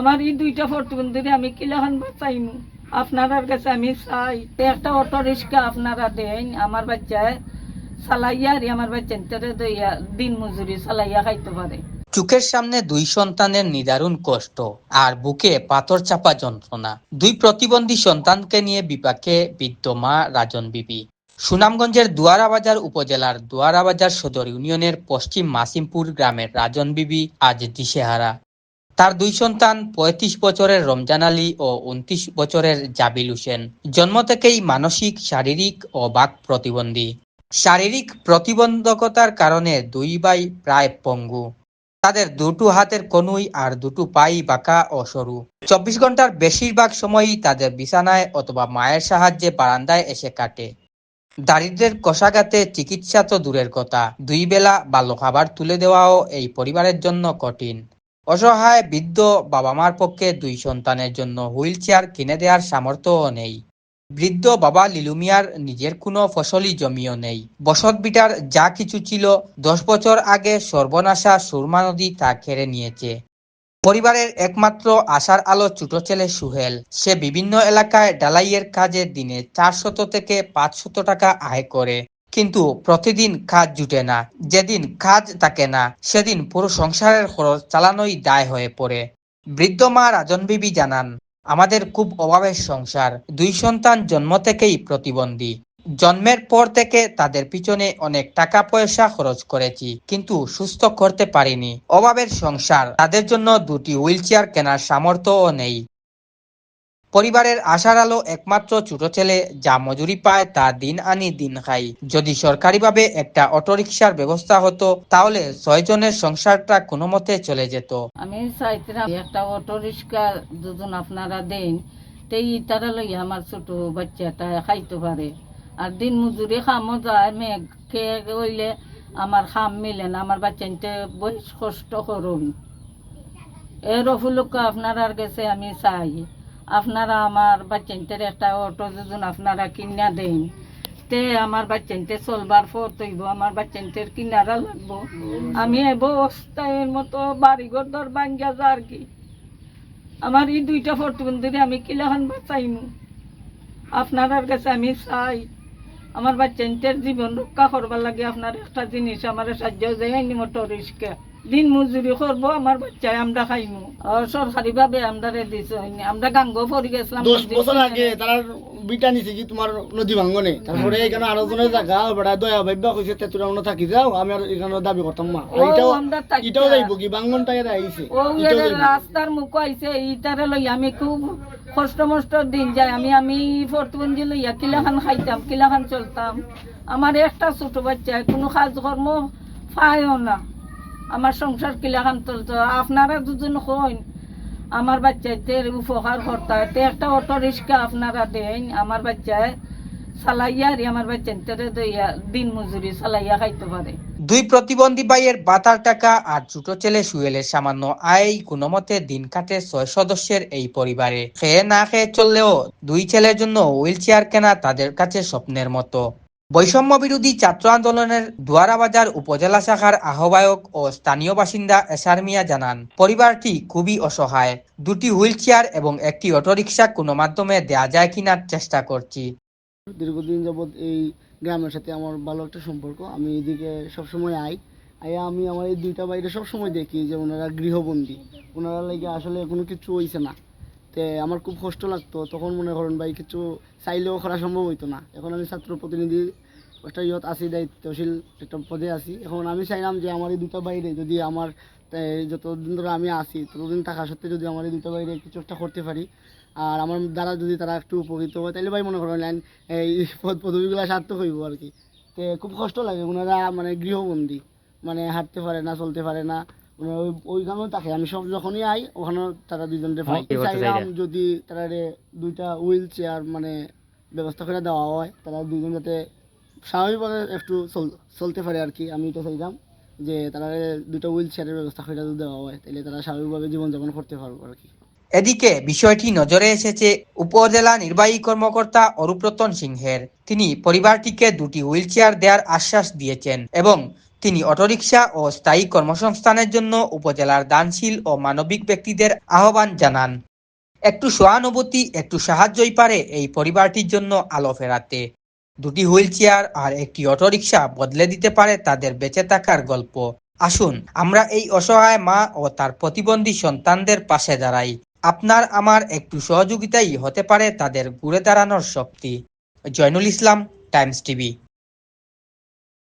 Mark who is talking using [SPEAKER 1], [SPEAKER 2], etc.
[SPEAKER 1] আমার এই দুইটা প্রতিবন্ধী আমি কিলাখান বাঁচাইমু আপনার কাছে আমি চাই। একটা অটো রিক্সা আপনারা দেন, আমার বাচ্চায় চালাইয়া আর আমার বাচ্চা দইয়া দিন মজুরি চালাইয়া খাইতে পারে।
[SPEAKER 2] চোখের সামনে দুই সন্তানের নিদারুণ কষ্ট আর বুকে পাথর চাপা যন্ত্রণা। দুই প্রতিবন্ধী সন্তানকে নিয়ে বিপাকে বৃদ্ধ মা রাজন বিবি। সুনামগঞ্জের দুয়ারাবাজার উপজেলার দুয়ারাবাজার সদর ইউনিয়নের পশ্চিম মাসিমপুর গ্রামের রাজন বিবি আজ দিশেহারা। তার দুই সন্তান পঁয়ত্রিশ বছরের রমজান আলী ও উনত্রিশ বছরের জাবিল হোসেন। জন্ম থেকেই মানসিক, শারীরিক ও বাক প্রতিবন্ধী। শারীরিক প্রতিবন্ধকতার কারণে দুই ভাই প্রায় পঙ্গু। তাদের দুটো হাতের কনুই আর দুটো পাই বাঁকা ও সরু। চব্বিশ ঘণ্টার বেশিরভাগ সময়ই তাদের বিছানায় অথবা মায়ের সাহায্যে বারান্দায় এসে কাটে। দারিদ্রের কষাঘাতে চিকিৎসা তো দূরের কথা। দুই বেলা ভালো খাবার তুলে দেওয়াও এই পরিবারের জন্য কঠিন। অসহায় বৃদ্ধ বাবা মার পক্ষে দুই সন্তানের জন্য হুইল চেয়ার কিনে দেওয়ার সামর্থ্যও নেই। বৃদ্ধ বাবা লিলুমিয়ার নিজের কোনো ফসলি জমিও নেই। বসত বিটার যা কিছু ছিল দশ বছর আগে সর্বনাশা সুরমা নদী তা কেড়ে নিয়েছে। পরিবারের একমাত্র আশার আলো ছোট ছেলে সুহেল। সে বিভিন্ন এলাকায় ডালাইয়ের কাজে দিনে চারশত থেকে পাঁচশত টাকা আয় করে। কিন্তু প্রতিদিন কাজ জুটে না, যেদিন কাজ থাকে না, সেদিন পুরো সংসারের খরচ চালানোই দায় হয়ে পড়ে। বৃদ্ধ মা রাজন বিবি জানান, আমাদের খুব অভাবের সংসার, দুই সন্তান জন্ম থেকেই প্রতিবন্ধী। জন্মের পর থেকে তাদের পিছনে অনেক টাকা পয়সা খরচ করেছি, কিন্তু সুস্থ করতে পারিনি। অভাবের সংসার, তাদের জন্য দুটি হুইল চেয়ার কেনার সামর্থ্যও নেই। পরিবারের আশার আলো একমাত্র ছোট ছেলে যা মজুরি পায় তা দিন আনি দিন খাই যদি সরকারিভাবে একটা অটোরিকশার ব্যবস্থা হতো, তাহলে ছয়জনের সংসারটা কোনো মতে চলে যেত।
[SPEAKER 1] আমি চাইছিলাম, একটা অটো রিক্সা দুজন আপনারা দেন তে ইতারা লইয়া আমার ছোট বাচ্চাটা খাইতে পারে। আর দিন মজুরি খামও যায় মেঘ খেয়ে হইলে আমার খাম মিলে না, আমার বাচ্চাইতে বেশ কষ্ট করুন। এর অফুলক আপনার কাছে আমি চাই। আপনারা আমার বাচ্চাইতের একটা অটো দুজন আপনারা কিনা দেন। তে আমার বাচ্চাইতে চলবার পর তৈব আমার বাচ্চাইতের কিনারা লাগবো। আমি এব অবস্থায় মতো বাড়িঘর দর ভাঙ্গা যা আর কি? আমার এই দুইটা প্রতিবন্ধী আমি কিলাখান বাঁচাইমু। আপনার কাছে আমি চাই, আমার বাচ্চাইতের জীবন রক্ষা করবার লাগে। আপনার একটা জিনিস, আমার সাহায্য যায়নি মোটর রিক্সা দিন মজুরি করব আমার বাচ্চায় আমরা খাইমু। আর সরকারি ভাবে আমরা দিছে আমরা গাঙ্গ পরি গেছিলাম
[SPEAKER 3] দশ বছর আগে তারা বিটা নিছে কি তোমার নদী ভাঙ্গনে? তারপরে এখানে আরও জনের জায়গা বেড়া দয়া ভাইবা কইছে তেতুরা মনে থাকি যাও আমি আর এখানে দাবি করতাম মা এটাও এটাও যাইব কি? ভাঙ্গনটা এরা আইছে
[SPEAKER 1] ও। রাস্তার মুখ আইছে ইটারে লই আমি খুব কষ্ট মষ্ট দিন যায় আমি আমি প্রতিবন্ধী লইয়া কিলাখান খাইতাম কিলাখান চলতাম। আমার একটা ছোট বাচ্চা কোনো কাজ কর্ম পায়ও না। আমার সংসার কিলাখান চলতো আপনারা দুজন হইন। আমার বাচ্চাতে উপকার করতে তে একটা অটো রিক্সা আপনারা দেন, আমার বাচ্চায় চালাইয়া আর আমার বাচ্চাতে দইয়া দিন মজুরি চালাইয়া খাইতে পারে।
[SPEAKER 2] দুই প্রতিবন্ধী ভাইয়ের বাতার টাকা আর ছোট ছেলে সুয়েলের সামান্য আয় কোনো মতে দিন কাটে ছয় সদস্যের এই পরিবারে। খেয়ে না খেয়ে চললেও দুই ছেলের জন্য হুইল চেয়ার কেনা তাদের কাছে স্বপ্নের মতো। বৈষম্য বিরোধী ছাত্র আন্দোলনের দুয়ারাবাজার উপজেলা শাখার আহ্বায়ক ও স্থানীয় বাসিন্দা এসার মিয়া জানান, পরিবারটি খুবই অসহায়। দুটি হুইল চেয়ার এবং একটি অটোরিকশা কোনো মাধ্যমে দেয়া যায় কিনার চেষ্টা করছি।
[SPEAKER 3] দীর্ঘদিন যাবৎ এই গ্রামের সাথে আমার ভালো একটা সম্পর্ক। আমি এদিকে সবসময় আই। আইয়া আমি আমার এই দুইটা বাইরে সবসময় দেখি যে ওনারা গৃহবন্দী। ওনারা লাগে আসলে কোনো কিছু হইছে না। তে আমার খুব কষ্ট লাগতো, তখন মনে করেন ভাই কিছু চাইলেও করা সম্ভব হইতো না। এখন আমি ছাত্র প্রতিনিধি একটা ইয়ত আছি, দায়িত্বশীল একটা পদে আছি। এখন আমি চাইলাম যে আমার এই দুটা বাইরে যদি আমার যতদিন ধরে আমি আছি, ততদিন থাকা সত্ত্বে যদি আমার এই দুটো বাইরে কিছু একটা করতে পারি, আর আমার দ্বারা যদি তারা একটু উপকৃত হয় তাহলে ভাই মনে করেন লাইন এই পদ পদবিগুলো সার্থক হইব আর কি। তো খুব কষ্ট লাগে ওনারা মানে গৃহবন্দী মানে হাঁটতে পারে না, চলতে পারে না। ওই- ওইখানেও থাকে। আমি সব যখনই আই ওখানেও তারা দুজনকে পাই চাইলাম যদি তারা দুইটা হুইল চেয়ার মানে ব্যবস্থা করে দেওয়া হয় তারা দুজন যাতে স্বাভাবিকভাবে একটু চলতে পারে আর কি। আমি তো চাইলাম যে তারা দুটো হুইল চেয়ারের ব্যবস্থা করে যদি দেওয়া হয় তাহলে তারা স্বাভাবিকভাবে জীবনযাপন করতে পারব আর কি।
[SPEAKER 2] এদিকে বিষয়টি নজরে এসেছে উপজেলা নির্বাহী কর্মকর্তা অরূপরতন সিংহের। তিনি পরিবারটিকে দুটি হুইল চেয়ার দেওয়ার আশ্বাস দিয়েছেন এবং তিনি অটোরিকশা ও স্থায়ী কর্মসংস্থানের জন্য উপজেলার দানশীল ও মানবিক ব্যক্তিদের আহ্বান জানান। একটু সহানুভূতি, একটু সাহায্যই পারে এই পরিবারটির জন্য আলো ফেরাতে। দুটি হুইল চেয়ার আর একটি অটোরিকশা বদলে দিতে পারে তাদের বেঁচে থাকার গল্প। আসুন, আমরা এই অসহায় মা ও তার প্রতিবন্ধী সন্তানদের পাশে দাঁড়াই। আপনার আমার একটু সহযোগিতাই হতে পারে তাদের ঘুরে দাঁড়ানোর শক্তি। Joynul Islam, Times TV.